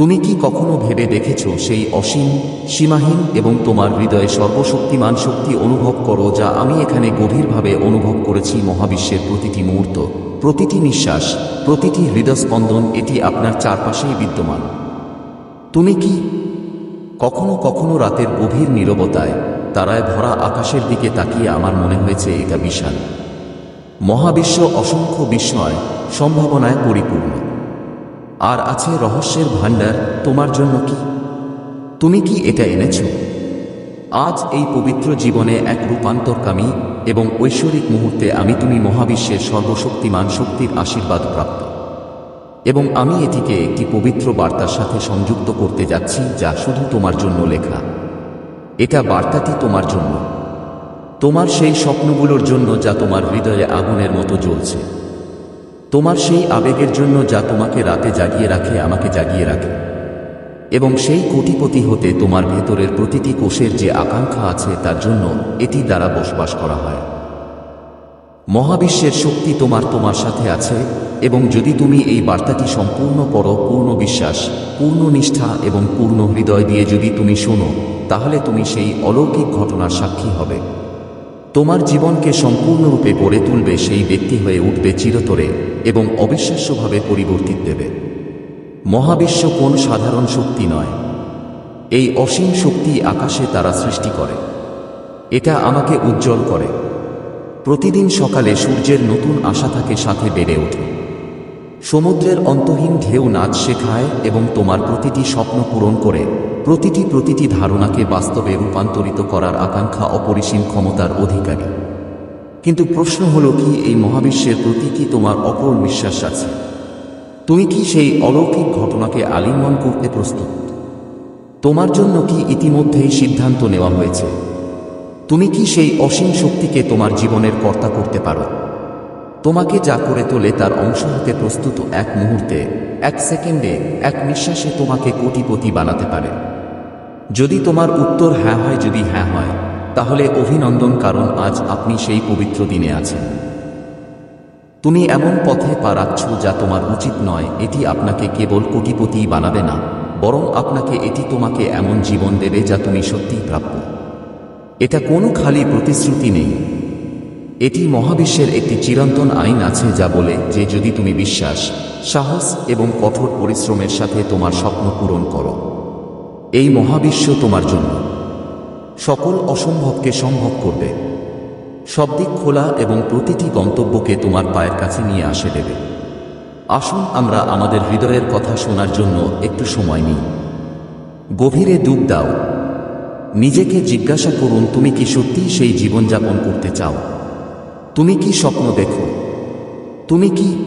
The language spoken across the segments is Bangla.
তুমি কি কখনো ভেবে দেখেছ সেই অসীম, সীমাহীন এবং তোমার হৃদয়ে সর্বশক্তিমান শক্তি অনুভব করো যা আমি এখানে গভীরভাবে অনুভব করেছি মহাবিশ্বের প্রতিটি মুহূর্ত, প্রতিটি নিঃশ্বাস, প্রতিটি হৃদস্পন্দন, এটি আপনার চারপাশেই বিদ্যমান। তুমি কি কখনো কখনো রাতের গভীর নীরবতায় তারায় ভরা আকাশের দিকে তাকিয়ে আমার মনে হয়েছে এটা বিশাল। মহাবিশ্ব অসংখ্য বিস্ময়, সম্ভাবনায় পরিপূর্ণ। আর আছে রহস্যের ভাণ্ডার তোমার জন্য কি? তুমি কি এটা এনেছ? আজ এই পবিত্র জীবনে এক রূপান্তরকামী এবং ঐশ্বরিক মুহূর্তে আমি তুমি মহাবিশ্বের সর্বশক্তিমান শক্তির আশীর্বাদ প্রাপ্ত। এবং আমি এটিকে একটি পবিত্র বার্তার সাথে সংযুক্ত করতে যাচ্ছি যা শুধু তোমার জন্য লেখা। এটা বার্তাটি তোমার জন্য। তোমার সেই স্বপ্নগুলোর জন্য যা তোমার হৃদয়ে আগুনের মতো জ্বলছে। তোমার সেই আবেগের জন্য যা তোমাকে রাতে জাগিয়ে রাখে, আমাকে জাগিয়ে রাখে। এবং সেই কোটিপতি হতে তোমার ভেতরের প্রতিটি কোষের যে আকাঙ্ক্ষা আছে, তার জন্য এটি দ্বারা বসবাস করা হয়। মহাবিশ্বের শক্তি তোমার তোমার সাথে আছে, এবং যদি তুমি এই বার্তাটি সম্পূর্ণ পড়ো পূর্ণ বিশ্বাস, পূর্ণ নিষ্ঠা এবং পূর্ণ হৃদয় দিয়ে যদি তুমি শোনো, তাহলে তুমি সেই অলৌকিক ঘটনার সাক্ষী হবে। তোমার জীবনকে সম্পূর্ণরূপে গড়ে তুলবে সেই ব্যক্তি হয়ে উঠবে চিরতরে। এবং অবিশ্বাস্যভাবে পরিবর্তিত দেবে। মহাবিশ্ব কোন সাধারণ শক্তি নয়। এই অসীম শক্তি আকাশে তারা সৃষ্টি করে। এটা আমাকে উজ্জ্বল করে। প্রতিদিন সকালে সূর্যের নতুন আশা থাকে সাথে বেড়ে ওঠে। সমুদ্রের অন্তহীন ঢেউ নাচ শেখায় এবং তোমার প্রতিটি স্বপ্ন পূরণ করে, প্রতিটি প্রতিটি ধারণাকে বাস্তবে রূপান্তরিত করার আকাঙ্ক্ষা অপরিসীম ক্ষমতার অধিকারী। কিন্তু প্রশ্ন হলো কি এই মহাবিশ্বের প্রতি কি তোমার অপর বিশ্বাস আছে? তুমি কি সেই অলৌকিক ঘটনাকে আলিঙ্গন করতে প্রস্তুত? তোমার জন্য কি ইতিমধ্যেই সিদ্ধান্ত নেওয়া হয়েছে? তুমি কি সেই অসীম শক্তিকে তোমার জীবনের কর্তা করতে পারো? তোমাকে যা করে তোলে তার অংশ হতে প্রস্তুত এক মুহূর্তে, এক সেকেন্ডে, এক নিঃশ্বাসে তোমাকে কোটিপতি বানাতে পারে। যদি তোমার উত্তর হ্যাঁ হয়, যদি হ্যাঁ হয় তাহলে অভিনন্দন, কারণ আজ আপনি সেই পবিত্র দিনে আছেন। তুমি এমন পথে পা রাখছ যা তোমার উচিত নয়, এটি আপনাকে কেবল কোটিপতিই বানাবে না, বরং আপনাকে এটি তোমাকে এমন জীবন দেবে যা তুমি সত্যিই প্রাপ্য। এটা কোনো খালি প্রতিশ্রুতি নেই। এটি মহাবিশ্বের একটি চিরন্তন আইন আছে যা বলে যে যদি তুমি বিশ্বাস, সাহস এবং কঠোর পরিশ্রমের সাথে তোমার স্বপ্ন পূরণ করো। এই মহাবিশ্ব তোমার জন্য। সকল অসম্ভবকে সম্ভব করবে। সব দিক খোলা এবং প্রতিটি গন্তব্যকে তোমার পায়ের কাছে নিয়ে আসে দেবে। আসুন আমরা আমাদের হৃদয়ের কথা শোনার জন্য একটু সময় নিই। গভীরে ডুব দাও। নিজেকে জিজ্ঞাসা করুন, তুমি কি সত্যিই সেই জীবনযাপন করতে চাও? তুমি কি স্বপ্ন দেখো? তুমি কি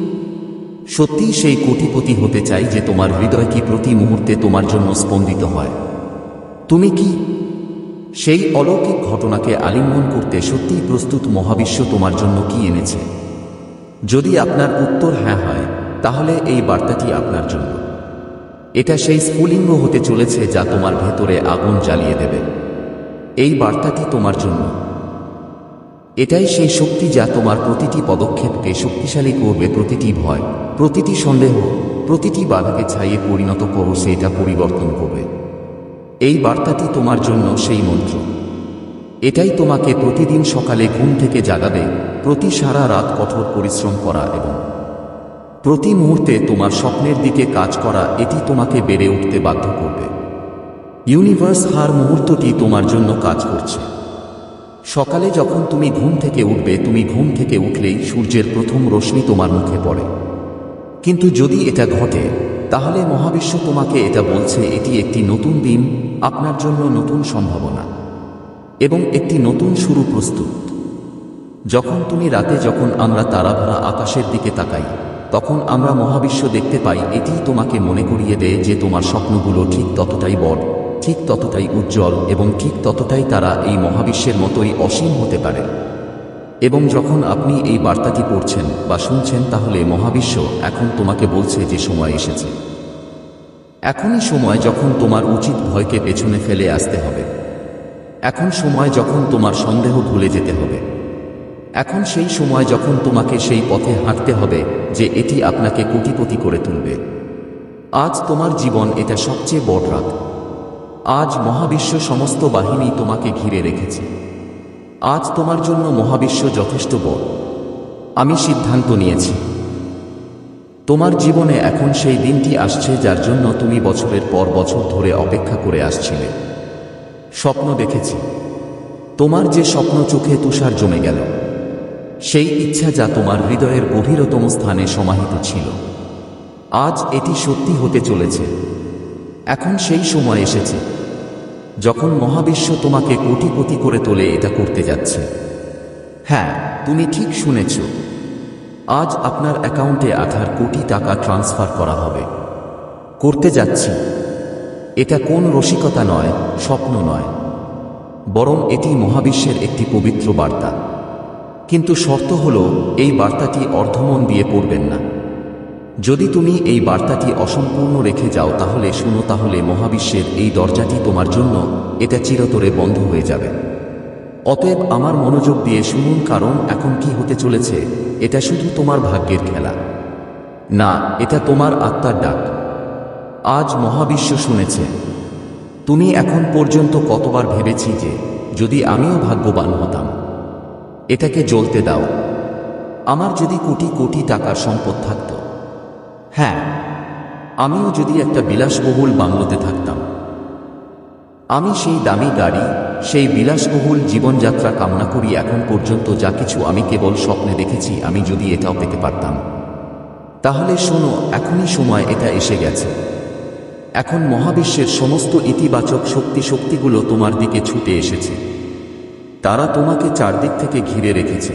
সত্যিই সেই কোটিপতি হতে চাই যে তোমার হৃদয় কি প্রতি মুহূর্তে তোমার জন্য স্পন্দিত হয়? তুমি কি সেই অলৌকিক ঘটনাকে আলিঙ্গন করতে সত্যিই প্রস্তুত মহাবিশ্ব তোমার জন্য কি এনেছে? যদি আপনার উত্তর হ্যাঁ হয়, তাহলে এই বার্তাটি আপনার জন্য। এটা সেই স্ফুলিঙ্গ হতে চলেছে যা তোমার ভেতরে আগুন জ্বালিয়ে দেবে। এই বার্তাটি তোমার জন্য। এটাই সেই শক্তি যা তোমার প্রতিটি পদক্ষেপকে শক্তিশালী করবে প্রতিটি ভয়, প্রতিটি সন্দেহ, প্রতিটি বাধাকে ছাইয়ে পরিণত করো, সেটা পরিবর্তন করবে। এই বার্তাটি তোমার জন্য সেই মন্ত্র। এটাই তোমাকে প্রতিদিন সকালে ঘুম থেকে জাগাবে, প্রতি সারা রাত কঠোর পরিশ্রম করা এবং প্রতি মুহূর্তে তোমার স্বপ্নের দিকে কাজ করা, এটি তোমাকে বেড়ে উঠতে বাধ্য করবে। ইউনিভার্স হার মুহূর্তটি তোমার জন্য কাজ করছে। সকালে যখন তুমি ঘুম থেকে উঠবে, তুমি ঘুম থেকে উঠলেই সূর্যের প্রথম রশ্মি তোমার মুখে পড়ে। কিন্তু যদি এটা ঘটে তাহলে মহাবিশ্ব তোমাকে এটা বলছে, এটি একটি নতুন দিন, আপনার জন্য নতুন সম্ভাবনা এবং একটি নতুন শুরু প্রস্তুত। যখন তুমি রাতে যখন আমরা তারাভরা আকাশের দিকে তাকাই, তখন আমরা মহাবিশ্ব দেখতে পাই, এটি তোমাকে মনে করিয়ে দেয় যে তোমার স্বপ্নগুলো ঠিক ততটাই বড়, ঠিক ততটাই উজ্জ্বল এবং ঠিক ততটাই তারা এই মহাবিশ্বের মতোই অসীম হতে পারে। এবং যখন আপনি এই বার্তাটি পড়ছেন বা শুনছেন, তাহলে মহাবিশ্ব এখন তোমাকে বলছে যে সময় এসেছে। এখনই সময় যখন তোমার উচিত ভয়কে পেছনে ফেলে আসতে হবে। এখন সময় যখন তোমার সন্দেহ ভুলে যেতে হবে। এখন সেই সময় যখন তোমাকে সেই পথে হাঁটতে হবে যে এটি আপনাকে কোটিপতি করে তুলবে। আজ তোমার জীবন এটা সবচেয়ে বড় রাত। আজ মহাবিশ্ব সমস্ত বাহিনী তোমাকে ঘিরে রেখেছে। আজ তোমার জন্য মহাবিশ্ব যথেষ্ট বড়। আমি সিদ্ধান্ত নিয়েছি। তোমার জীবনে এখন সেই দিনটি আসছে যার জন্য তুমি বছরের পর বছর ধরে অপেক্ষা করে আসছিলে। স্বপ্ন দেখেছি। তোমার যে স্বপ্ন চোখে তুষার জমে গেল, সেই ইচ্ছা যা তোমার হৃদয়ের গভীরতম স্থানে সমাহিত ছিল। আজ এটি সত্যি হতে চলেছে। এখন সেই সময় এসেছে। যখন মহাবিশ্ব তোমাকে কোটি কোটি করে তোলে, এটা করতে যাচ্ছে। হ্যাঁ তুমি ঠিক শুনেছ। আজ আপনার অ্যাকাউন্টে আঠার কোটি টাকা ট্রান্সফার করা হবে। করতে যাচ্ছি। এটা কোন রসিকতা নয়, স্বপ্ন নয়। বরং এটি মহাবিশ্বের একটি পবিত্র বার্তা। কিন্তু শর্ত হল, এই বার্তাটি অর্ধমন দিয়ে পড়বেন না। যদি তুমি এই বার্তাটি অসম্পূর্ণ রেখে যাও তাহলে শুনো তাহলে মহাবিশ্বের এই দরজাটি তোমার জন্য এটা চিরতরে বন্ধ হয়ে যাবে। অতএব আমার মনোযোগ দিয়ে শুনুন কারণ এখন কি হতে চলেছে, এটা শুধু তোমার ভাগ্যের খেলা। না, এটা তোমার আত্মার ডাক। আজ মহাবিশ্ব শুনেছে। তুমি এখন পর্যন্ত কতবার ভেবেছি যে যদি আমিও ভাগ্যবান হতাম, এটাকে জ্বলতে দাও। আমার যদি কোটি কোটি টাকার সম্পদ থাকত হ্যাঁ আমিও যদি একটা বিলাসবহুল বাংলোতে থাকতাম। আমি সেই দামি গাড়ি, সেই বিলাসবহুল জীবনযাত্রা কামনা করি এখন পর্যন্ত যা কিছু আমি কেবল স্বপ্নে দেখেছি, আমি যদি এটাও পেতে পারতাম। তাহলে শোনো, এখনই সময় এটা এসে গেছে। এখন মহাবিশ্বের সমস্ত ইতিবাচক শক্তি শক্তিগুলো তোমার দিকে ছুটে এসেছে। তারা তোমাকে চারদিক থেকে ঘিরে রেখেছে।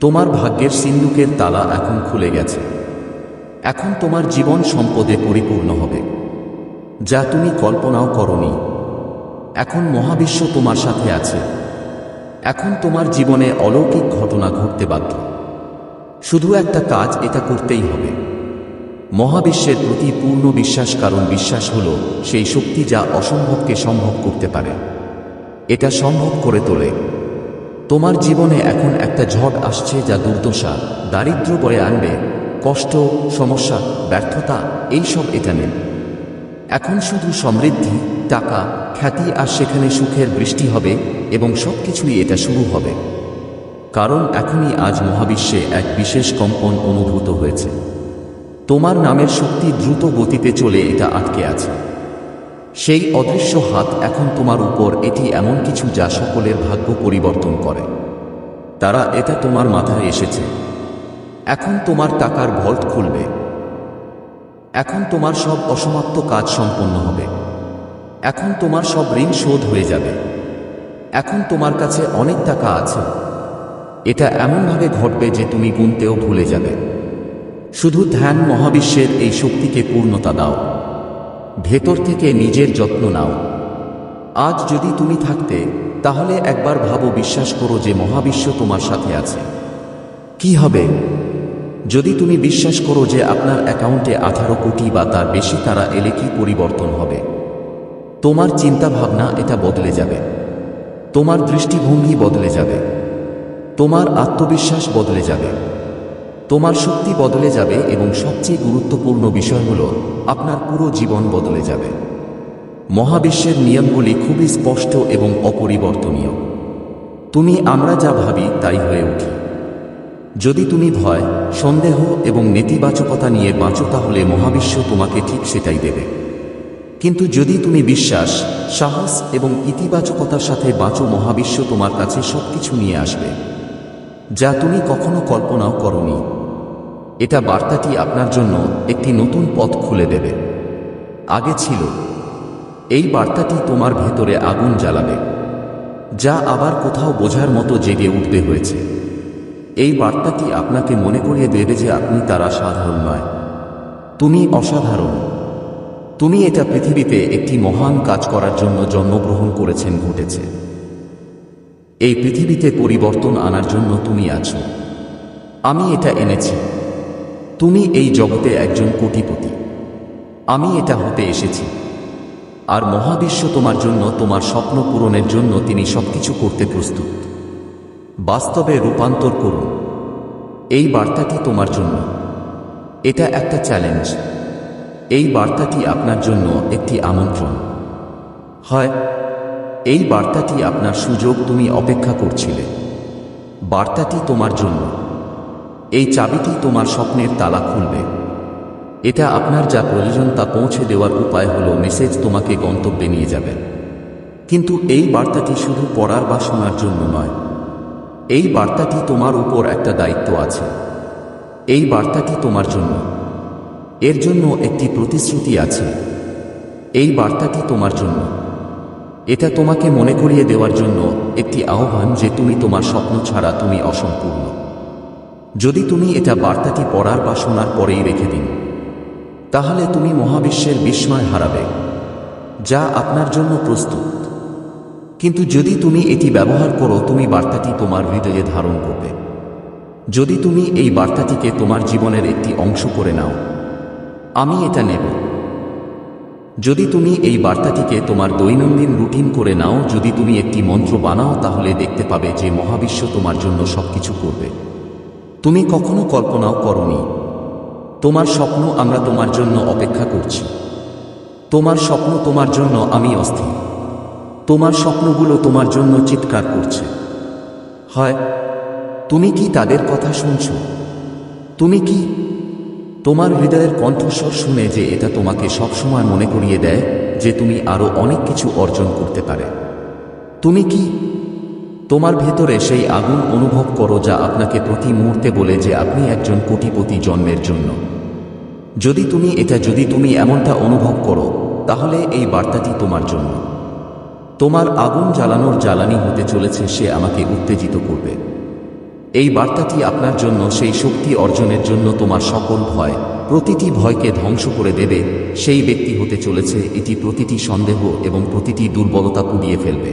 তোমার ভাগ্যের সিন্ধুকের তালা এখন খুলে গেছে। এখন তোমার জীবন সম্পদে পরিপূর্ণ হবে। যা তুমি কল্পনাও করনি। এখন মহাবিশ্ব তোমার সাথে আছে। এখন তোমার জীবনে অলৌকিক ঘটনা ঘটতে বাধ্য। শুধু একটা কাজ এটা করতেই হবে। মহাবিশ্বের প্রতি পূর্ণ বিশ্বাস, কারণ বিশ্বাস হল সেই শক্তি যা অসম্ভবকে সম্ভব করতে পারে। এটা সম্ভব করে তোলে। তোমার জীবনে এখন একটা ঝড় আসছে যা দুর্দশা দারিদ্র বয়ে আনবে। কষ্ট, সমস্যা, ব্যর্থতা, এইসব এটা নেন এখন শুধু সমৃদ্ধি, টাকা, খ্যাতি আর সেখানে সুখের বৃষ্টি হবে এবং সব কিছুই এটা শুরু হবে। কারণ এখনই আজ মহাবিশ্বে এক বিশেষ কম্পন অনুভূত হয়েছে। তোমার নামের শক্তি দ্রুত গতিতে চলে এটা আটকে আছে। সেই অদৃশ্য হাত এখন তোমার উপর এটি এমন কিছু যা সকলের ভাগ্য পরিবর্তন করে। তারা এটা তোমার মাথায় এসেছে। এখন তোমার টাকার ভল্ট খুলবে। এখন তোমার সব অসমাপ্ত কাজ সম্পন্ন হবে। এখন তোমার সব ঋণ শোধ হয়ে যাবে। এখন তোমার কাছে অনেক টাকা আছে। এটা এমনভাবে ঘটবে যে তুমি গুনতেও ভুলে যাবে। শুধু ধ্যান মহাবিশ্বের এই শক্তিকে পূর্ণতা দাও। ভেতর থেকে নিজের যত্ন নাও। আজ যদি তুমি থাকতে, তাহলে একবার ভাবো, বিশ্বাস করো যে মহাবিশ্ব তোমার সাথে আছে। কি হবে? যদি তুমি বিশ্বাস করো যে আপনার অ্যাকাউন্টে আঠারো কোটি বা তার বেশি তারা এলে কি পরিবর্তন হবে? তোমার চিন্তা ভাবনা এটা বদলে যাবে। তোমার দৃষ্টিভঙ্গি বদলে যাবে। তোমার আত্মবিশ্বাস বদলে যাবে। তোমার শক্তি বদলে যাবে এবং সবচেয়ে গুরুত্বপূর্ণ বিষয় হল আপনার পুরো জীবন বদলে যাবে। মহাবিশ্বের নিয়মগুলি খুবই স্পষ্ট এবং অপরিবর্তনীয়। তুমি আমরা যা ভাবি তাই হয়ে উঠি। যদি তুমি ভয়, সন্দেহ এবং নেতিবাচকতা নিয়ে বাঁচো তাহলে মহাবিশ্ব তোমাকে ঠিক সেটাই দেবে। কিন্তু যদি তুমি বিশ্বাস, সাহস এবং ইতিবাচকতার সাথে বাঁচো মহাবিশ্ব তোমার কাছে সবকিছু নিয়ে আসবে, যা তুমি কখনো কল্পনাও করনি। এটা বার্তাটি আপনার জন্য একটি নতুন পথ খুলে দেবে। আগে ছিল, এই বার্তাটি তোমার ভেতরে আগুন জ্বালাবে, যা আবার কোথাও বোঝার মতো জেগে উঠতে হয়েছে। এই বার্তাটি আপনাকে মনে করিয়ে দেবে যে আপনি তারা সাধারণ নয়? তুমি অসাধারণ। তুমি এটা পৃথিবীতে একটি মহান কাজ করার জন্য জন্মগ্রহণ করেছেন, ঘটেছে। এই পৃথিবীতে পরিবর্তন আনার জন্য তুমি আছো। আমি এটা এনেছি। তুমি এই জগতে একজন কোটিপতি। আমি এটা হতে এসেছি। আর মহাবিশ্ব তোমার জন্য, তোমার স্বপ্ন পূরণের জন্য তিনি সবকিছু করতে প্রস্তুত। বাস্তবে রূপান্তর করুন। এই বার্তাটি তোমার জন্য। এটা একটা চ্যালেঞ্জ। এই বার্তাটি আপনার জন্য একটি আমন্ত্রণ। হয়, এই বার্তাটি আপনার সুযোগ তুমি অপেক্ষা করছিলে। বার্তাটি তোমার জন্য। এই চাবিটি তোমার স্বপ্নের তালা খুলবে। এটা আপনার যা প্রয়োজন তা পৌঁছে দেওয়ার উপায় হলো মেসেজ তোমাকে গন্তব্যে নিয়ে যাবে। কিন্তু এই বার্তাটি শুধু পড়ার বা শোনার জন্য নয়। এই বার্তাটি তোমার উপর একটা দায়িত্ব আছে। এই বার্তাটি তোমার জন্য। এর জন্য একটি প্রতিশ্রুতি আছে। এই বার্তাটি তোমার জন্য। এটা তোমাকে মনে করিয়ে দেওয়ার জন্য একটি আহ্বান যে তুমি তোমার স্বপ্ন ছাড়া তুমি অসম্পূর্ণ। যদি তুমি এটা বার্তাটি পড়ার বা শোনার পরেই রেখে দিন, তাহলে তুমি মহাবিশ্বের বিস্ময় হারাবে, যা আপনার জন্য প্রস্তুত। কিন্তু যদি তুমি এটি ব্যবহার করো, তুমি বার্তাটি তোমার হৃদয়ে ধারণ করবে। যদি তুমি এই বার্তাটিকে তোমার জীবনের একটি অংশ করে নাও, আমি এটা নেব। যদি তুমি এই বার্তাটিকে তোমার দৈনন্দিন রুটিন করে নাও, যদি তুমি একটি মন্ত্র বানাও, তাহলে দেখতে পাবে যে মহাবিশ্ব তোমার জন্য সবকিছু করবে। তুমি কখনো কল্পনাও করনি, তোমার স্বপ্ন আমরা তোমার জন্য অপেক্ষা করছি। তোমার স্বপ্ন তোমার জন্য আমি অস্থির। তোমার স্বপ্নগুলো তোমার জন্য চিৎকার করছে। হয়, তুমি কি তাদের কথা শুনছো? তুমি কি তোমার হৃদয়ের কণ্ঠস্বর শুনে যে এটা তোমাকে সবসময় মনে করিয়ে দেয় যে তুমি আরও অনেক কিছু অর্জন করতে পারে? তুমি কি তোমার ভেতরে সেই আগুন অনুভব করো যা আপনাকে প্রতি মুহূর্তে বলে যে আপনি একজন কোটিপতি জন্মের জন্য? যদি তুমি এটা, যদি তুমি এমনটা অনুভব করো, তাহলে এই বার্তাটি তোমার জন্য। তোমার আগুন জ্বালানোর জ্বালানি হতে চলেছে, সে আমাকে উত্তেজিত করবে। এই বার্তাটি আপনার জন্য, সেই শক্তি অর্জনের জন্য তোমার সকল ভয়, প্রতিটি ভয়কে ধ্বংস করে দেবে। সেই ব্যক্তি হতে চলেছে, এটি প্রতিটি সন্দেহ এবং প্রতিটি দুর্বলতা পুড়িয়ে ফেলবে।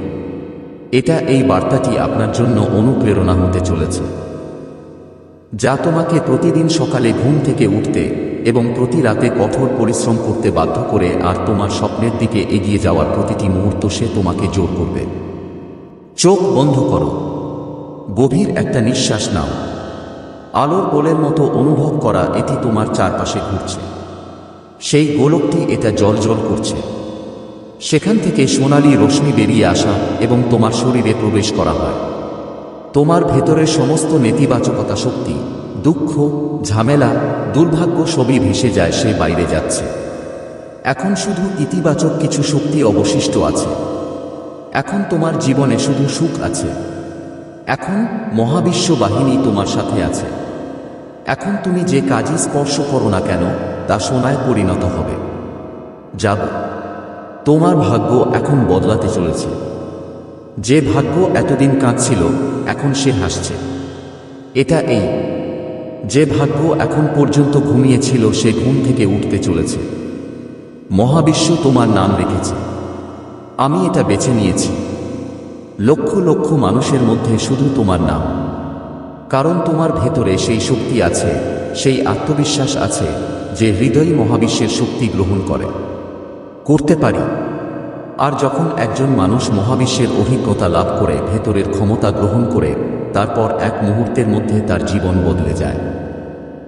এটা এই বার্তাটি আপনার জন্য অনুপ্রেরণা হতে চলেছে। যা তোমাকে প্রতিদিন সকালে ঘুম থেকে উঠতে এবং প্রতি রাতে কঠোর পরিশ্রম করতে বাধ্য করে আর তোমার স্বপ্নের দিকে এগিয়ে যাওয়ার প্রতিটি মুহূর্ত সে তোমাকে জোর করবে। চোখ বন্ধ করো। গভীর একটা নিঃশ্বাস নাও। আলোর গোলের মতো অনুভব করা এটি তোমার চারপাশে ঘুরছে। সেই গোলকটি এটা জল জল করছে। সেখান থেকে সোনালি রশ্মি বেরিয়ে আসা এবং তোমার শরীরে প্রবেশ করা হয়। তোমার ভেতরের সমস্ত নেতিবাচকতা শক্তি, দুঃখ, ঝামেলা, দুর্ভাগ্য সবই ভেসে যায়, সে বাইরে যাচ্ছে। এখন শুধু ইতিবাচক কিছু শক্তি অবশিষ্ট আছে। এখন তোমার জীবনে শুধু সুখ আছে। এখন মহাবিশ্ব বাহিনী তোমার সাথে আছে। এখন তুমি যে কাজই স্পর্শ করো না কেন, তা সোনায় পরিণত হবে। যাব। তোমার ভাগ্য এখন বদলাতে চলেছে। যে ভাগ্য এতদিন কাঁদছিল, এখন সে হাসছে। এটা এই, যে ভাগ্য এখন পর্যন্ত ঘুমিয়েছিল, সে ঘুম থেকে উঠতে চলেছে। মহাবিশ্ব তোমার নাম রেখেছে। আমি এটা বেছে নিয়েছি। লক্ষ লক্ষ মানুষের মধ্যে শুধু তোমার নাম। কারণ তোমার ভেতরে সেই শক্তি আছে, সেই আত্মবিশ্বাস আছে, যে হৃদয় মহাবিশ্বের শক্তি গ্রহণ করে। করতে পারি আর যখন একজন মানুষ মহাবিশ্বের অভিজ্ঞতা লাভ করে, ভেতরের ক্ষমতা গ্রহণ করে, তারপর এক মুহূর্তের মধ্যে তার জীবন বদলে যায়।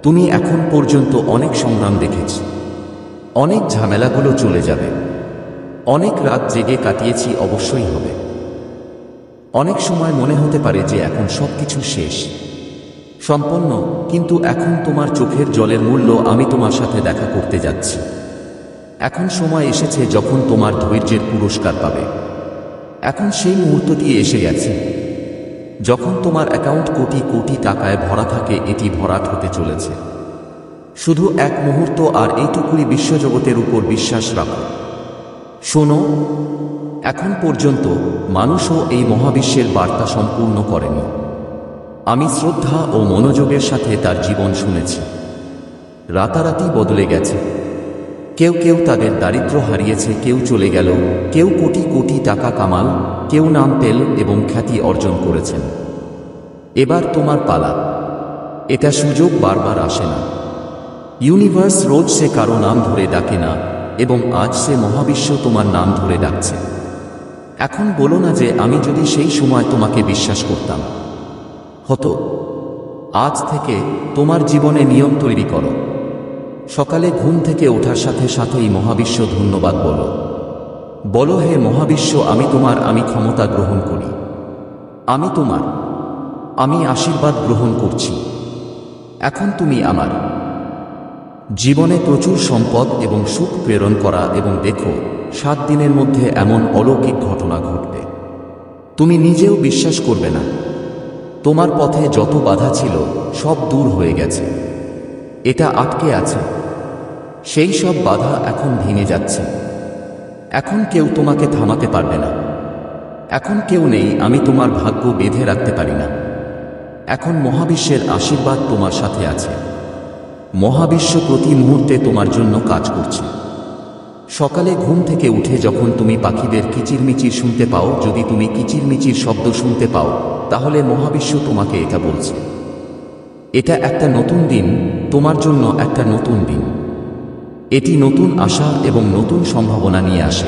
তুমি এখন পর্যন্ত অনেক সংগ্রাম দেখেছ। অনেক ঝামেলাগুলো চলে যাবে। অনেক রাত জেগে কাটিয়েছি অবশ্যই হবে। অনেক সময় মনে হতে পারে যে এখন সব কিছু শেষ। সম্পন্ন, কিন্তু এখন তোমার চোখের জলের মূল্য আমি তোমার সাথে দেখা করতে যাচ্ছি। এখন সময় এসেছে যখন তোমার ধৈর্যের পুরস্কার পাবে। এখন সেই মুহূর্তটি এসে গেছে। যখন তোমার অ্যাকাউন্ট কোটি কোটি টাকায় ভরা থাকে, এটি ভরাট হতে চলেছে। শুধু এক মুহূর্ত আর এইটুকুই বিশ্বজগতের উপর বিশ্বাস রাখো। শোনো, এখন পর্যন্ত মানুষও এই মহাবিশ্বের বার্তা সম্পূর্ণ করেনি। আমি শ্রদ্ধা ও মনোযোগের সাথে তার জীবন শুনেছি। রাতারাতি বদলে গেছে। কেউ কেউ তাদের দারিদ্র হারিয়েছে, কেউ চলে গেল, কেউ কোটি কোটি টাকা কামাল, কেউ নাম পেল এবং খ্যাতি অর্জন করেছেন। এবার তোমার পালা। এটা সুযোগ বারবার আসে না। ইউনিভার্স রোজ সে কারও নাম ধরে ডাকে না, এবং আজ সে মহাবিশ্ব তোমার নাম ধরে ডাকছে। এখন বলো না যে আমি যদি সেই সময় তোমাকে বিশ্বাস করতাম। হতো, আজ থেকে তোমার জীবনে নিয়ম তৈরি করো। সকালে ঘুম থেকে ওঠার সাথে সাথেই মহাবিশ্ব ধন্যবাদ বলো। বলো, হে মহাবিশ্ব, আমি তোমার, আমি ক্ষমতা গ্রহণ করি। আমি তোমার, আমি আশীর্বাদ গ্রহণ করছি। এখন তুমি আমার। জীবনে প্রচুর সম্পদ এবং সুখ প্রেরণ করা এবং দেখো, সাত দিনের মধ্যে এমন অলৌকিক ঘটনা ঘটবে। তুমি নিজেও বিশ্বাস করবে না। তোমার পথে যত বাধা ছিল, সব দূর হয়ে গেছে। এটা আটকে আছে। সেই সব বাধা এখন ভেঙে যাচ্ছে। এখন কেউ তোমাকে থামাতে পারবে না। এখন কেউ নেই, আমি তোমার ভাগ্য বেঁধে রাখতে পারি না। এখন মহাবিশ্বের আশীর্বাদ তোমার সাথে আছে। মহাবিশ্ব প্রতি মুহূর্তে তোমার জন্য কাজ করছে। সকালে ঘুম থেকে উঠে যখন তুমি পাখিদের কিচিরমিচির শুনতে পাও, যদি তুমি কিচিরমিচির শব্দ শুনতে পাও, তাহলে মহাবিশ্ব তোমাকে এটা বলছে। এটা একটা নতুন দিন, তোমার জন্য একটা নতুন দিন। এটি নতুন আশা এবং নতুন সম্ভাবনা নিয়ে আসে।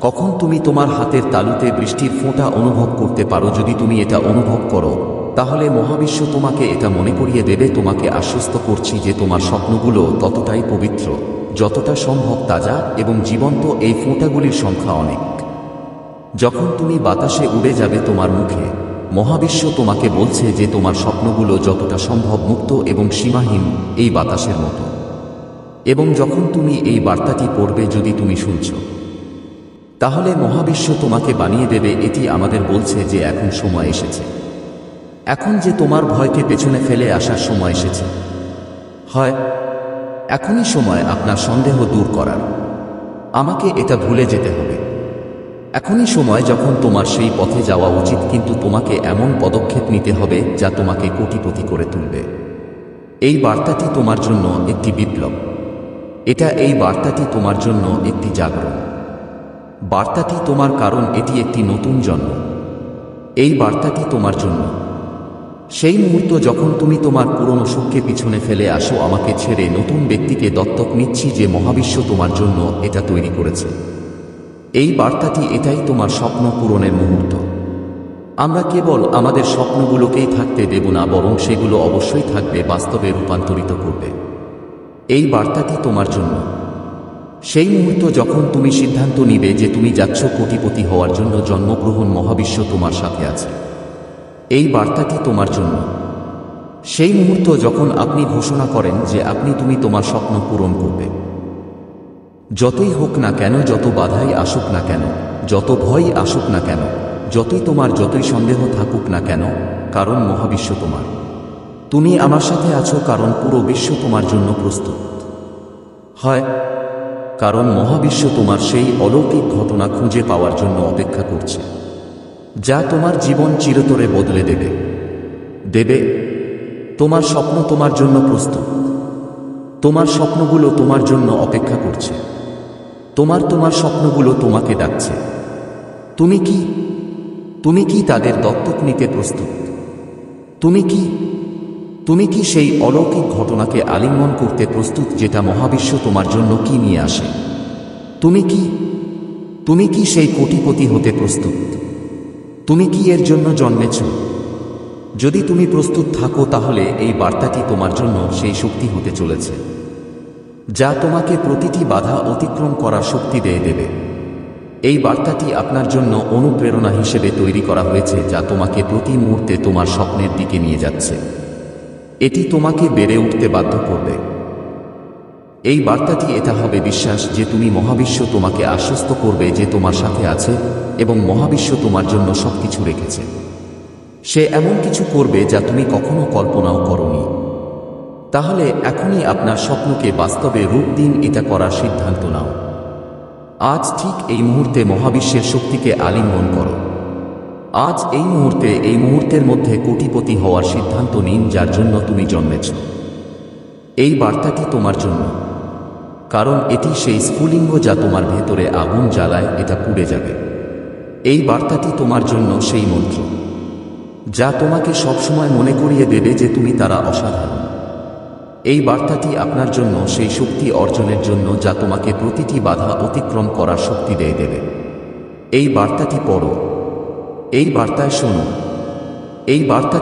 কখন তুমি তোমার হাতের তালুতে বৃষ্টির ফোঁটা অনুভব করতে পারো যদি তুমি এটা অনুভব করো, তাহলে মহাবিশ্ব তোমাকে এটা মনে করিয়ে দেবে, তোমাকে আশ্বস্ত করছি যে তোমার স্বপ্নগুলো ততটাই পবিত্র, যতটা সম্ভব তাজা এবং জীবন্ত এই ফোঁটাগুলির সংখ্যা অনেক। যখন তুমি বাতাসে উড়ে যাবে তোমার মুখে, মহাবিশ্ব তোমাকে বলছে যে তোমার স্বপ্নগুলো যতটা সম্ভব মুক্ত এবং সীমাহীন এই বাতাসের মতো। এবং যখন তুমি এই বার্তাটি পড়বে যদি তুমি শুনছ। তাহলে মহাবিশ্ব তোমাকে বানিয়ে দেবে, এটি আমাদের বলছে যে এখন সময় এসেছে। এখন যে তোমার ভয়কে পেছনে ফেলে আসার সময় এসেছে। হয়, এখনই সময় আপনার সন্দেহ দূর করার। আমাকে এটা ভুলে যেতে হবে। এখনই সময় যখন তোমার সেই পথে যাওয়া উচিত, কিন্তু তোমাকে এমন পদক্ষেপ নিতে হবে যা তোমাকে কোটিপতি করে তুলবে। এই বার্তাটি তোমার জন্য একটি বিপ্লব। এটা এই বার্তাটি তোমার জন্য একটি জাগরণ। বার্তাটি তোমার কারণ, এটি একটি নতুন জন্ম। এই বার্তাটি তোমার জন্য। সেই মুহূর্ত যখন তুমি তোমার পুরনো সুখকে পিছনে ফেলে আসো, আমাকে ছেড়ে নতুন ব্যক্তিকে দত্তক নিচ্ছি যে মহাবিশ্ব তোমার জন্য এটা তৈরি করেছে। এই বার্তাটি এটাই তোমার স্বপ্ন পূরণের মুহূর্ত। আমরা কেবল আমাদের স্বপ্নগুলোকেই থাকতে দেব না, বরং সেগুলো অবশ্যই থাকবে, বাস্তবে রূপান্তরিত করবে। এই বার্তাটি তোমার জন্য। সেই মুহূর্ত যখন তুমি সিদ্ধান্ত নিবে যে তুমি যাচ্ছ কোটিপতি হওয়ার জন্য জন্মগ্রহণ মহাবিশ্ব তোমার সাথে আছে। এই বার্তাটি তোমার জন্য। সেই মুহূর্ত যখন আপনি ঘোষণা করেন যে আপনি তুমি তোমার স্বপ্ন পূরণ করবে। যতই হোক না কেন, যত বাধাই আসুক না কেন, যত ভয় আসুক না কেন, যতই তোমার যতই সন্দেহ থাকুক না কেন, কারণ মহাবিশ্ব তোমার। তুমি আমার সাথে আছো কারণ পুরো বিশ্ব তোমার জন্য প্রস্তুত। হয়, কারণ মহাবিশ্ব তোমার সেই অলৌকিক ঘটনা খুঁজে পাওয়ার জন্য অপেক্ষা করছে, যা তোমার জীবন চিরতরে বদলে দেবে। দেবে, তোমার স্বপ্ন তোমার জন্য প্রস্তুত। তোমার স্বপ্নগুলো তোমার জন্য অপেক্ষা করছে। তোমার তোমার স্বপ্নগুলো তোমাকে ডাকছে। তুমি কি? তুমি কি তাদের দত্তক নিতে প্রস্তুত? তুমি কি তুমি কি সেই অলৌকিক ঘটনাকে আলিঙ্গন করতে প্রস্তুত যেটা মহাবিশ্ব তোমার জন্য কি নিয়ে আসে? তুমি কি তুমি কি সেই কোটিপতি হতে প্রস্তুত? তুমি কি এর জন্য জন্মেছ? যদি তুমি প্রস্তুত থাকো তাহলে এই বার্তাটি তোমার জন্য সেই শক্তি হতে চলেছে, যা তোমাকে প্রতিটি বাধা অতিক্রম করার শক্তি দিয়ে দেবে। এই বার্তাটি আপনার জন্য অনুপ্রেরণা হিসেবে তৈরি করা হয়েছে, যা তোমাকে প্রতি মুহূর্তে তোমার স্বপ্নের দিকে নিয়ে যাচ্ছে। এটি তোমাকে বেড়ে উঠতে বাধ্য করবে। এই বার্তাটি, এটা হবে বিশ্বাস যে তুমি মহাবিশ্ব তোমাকে আশ্বস্ত করবে যে তোমার সাথে আছে এবং মহাবিশ্ব তোমার জন্য সবকিছু রেখেছে। সে এমন কিছু করবে যা তুমি কখনো কল্পনাও করনি। তাহলে এখনই আপনার স্বপ্নকে বাস্তবে রূপ দিন, এটা করার সিদ্ধান্ত নাও। আজ ঠিক এই মুহূর্তে মহাবিশ্বের শক্তিকে আলিঙ্গন করো। আজ এই মুহূর্তে, এই মুহূর্তের মধ্যে কোটিপতি হওয়ার সিদ্ধান্ত নিন যার জন্য তুমি জন্মেছ। এই বার্তাটি তোমার জন্য। কারণ এটি সেই স্ফুলিঙ্গ যা তোমার ভেতরে আগুন জ্বালায়, এটা পুড়ে যাবে। এই বার্তাটি তোমার জন্য সেই মন্ত্র, যা তোমাকে সবসময় মনে করিয়ে দেবে যে তুমি তারা অসাধারণ। এই বার্তাটি আপনার জন্য সেই শক্তি অর্জনের জন্য যা তোমাকে প্রতিটি বাধা অতিক্রম করার শক্তি দিয়ে দেবে। এই বার্তাটি পড়ো। এই বার্তায় শুনুন এই বার্তাটি